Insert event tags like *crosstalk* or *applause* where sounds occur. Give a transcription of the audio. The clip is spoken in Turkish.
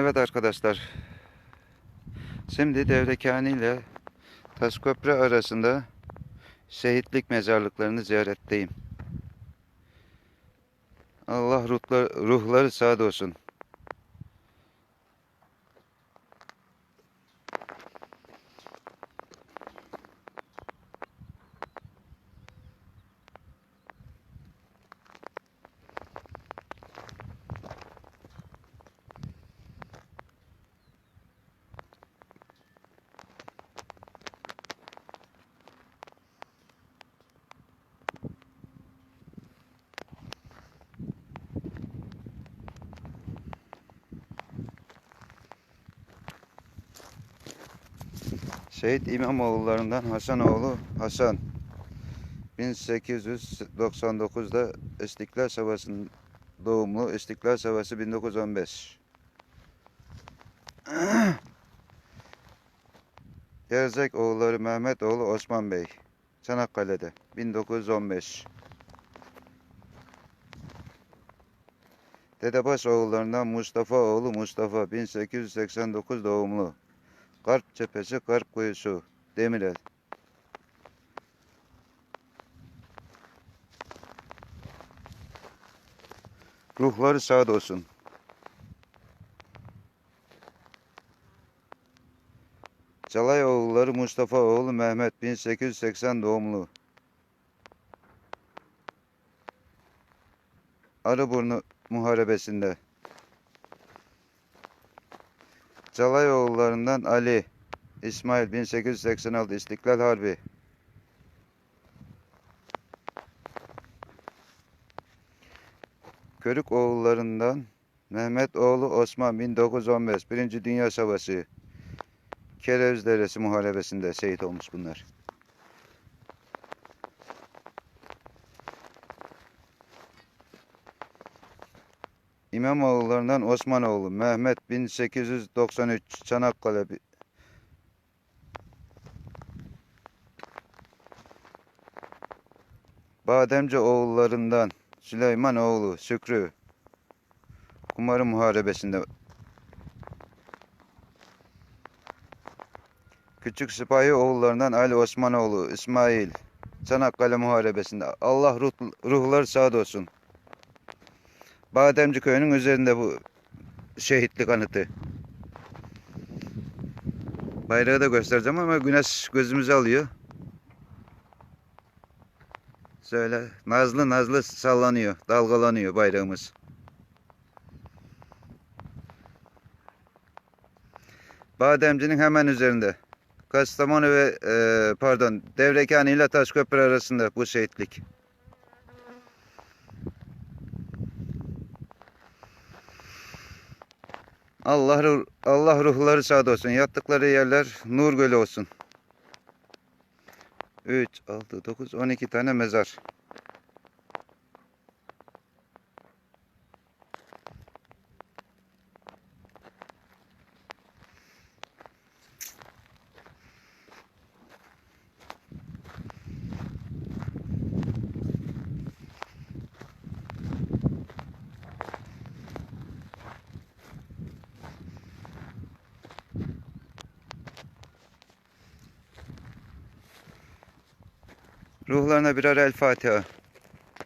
Evet arkadaşlar. Şimdi Devrekani ile Taşköprü arasında şehitlik mezarlıklarını ziyaretteyim. Allah ruhlar, ruhları sağ olsun. Şehit İmamoğullarından Hasanoğlu Hasan. 1899'da İstiklal Savaşı'nın doğumlu İstiklal Savaşı 1915 *clears throat* Gerzek oğulları Mehmet oğlu Osman Bey Çanakkale'de 1915 Dedebaş oğullarından Mustafa oğlu Mustafa 1889 doğumlu Karp Cephesi, Karp Kuyusu, Demirel. Ruhları sağ olsun. Çalay oğulları Mustafa oğlu Mehmet 1880 doğumlu. Arıburnu Muharebesi'nde. Çalay oğullarından Ali İsmail 1886 İstiklal Harbi. Körük oğullarından Mehmet oğlu Osman 1915 Birinci Dünya Savaşı Kerevz Deresi Muharebesi'nde şehit olmuş bunlar. İmamoğullarından Osmanoğlu Mehmet 1893 Çanakkale Bademci oğullarından Süleyman oğlu Şükrü Kumarı Muharebesi'nde Küçük Sipahi oğullarından Ali Osmanoğlu İsmail Çanakkale Muharebesi'nde Allah ruh, ruhları sağ olsun. Bademci köyünün üzerinde bu şehitlik anıtı. Bayrağı da göstereceğim ama güneş gözümüzü alıyor. Şöyle nazlı nazlı sallanıyor, dalgalanıyor bayrağımız. Bademci'nin hemen üzerinde. Kastamonu ve e, pardon Devrekani ile Taşköprü arasında bu şehitlik. Allah Allah ruhları sağ olsun. Yattıkları yerler nur gölü olsun. 3, 6, 9, 12 tane mezar. Ruhlarına birer el Fatiha.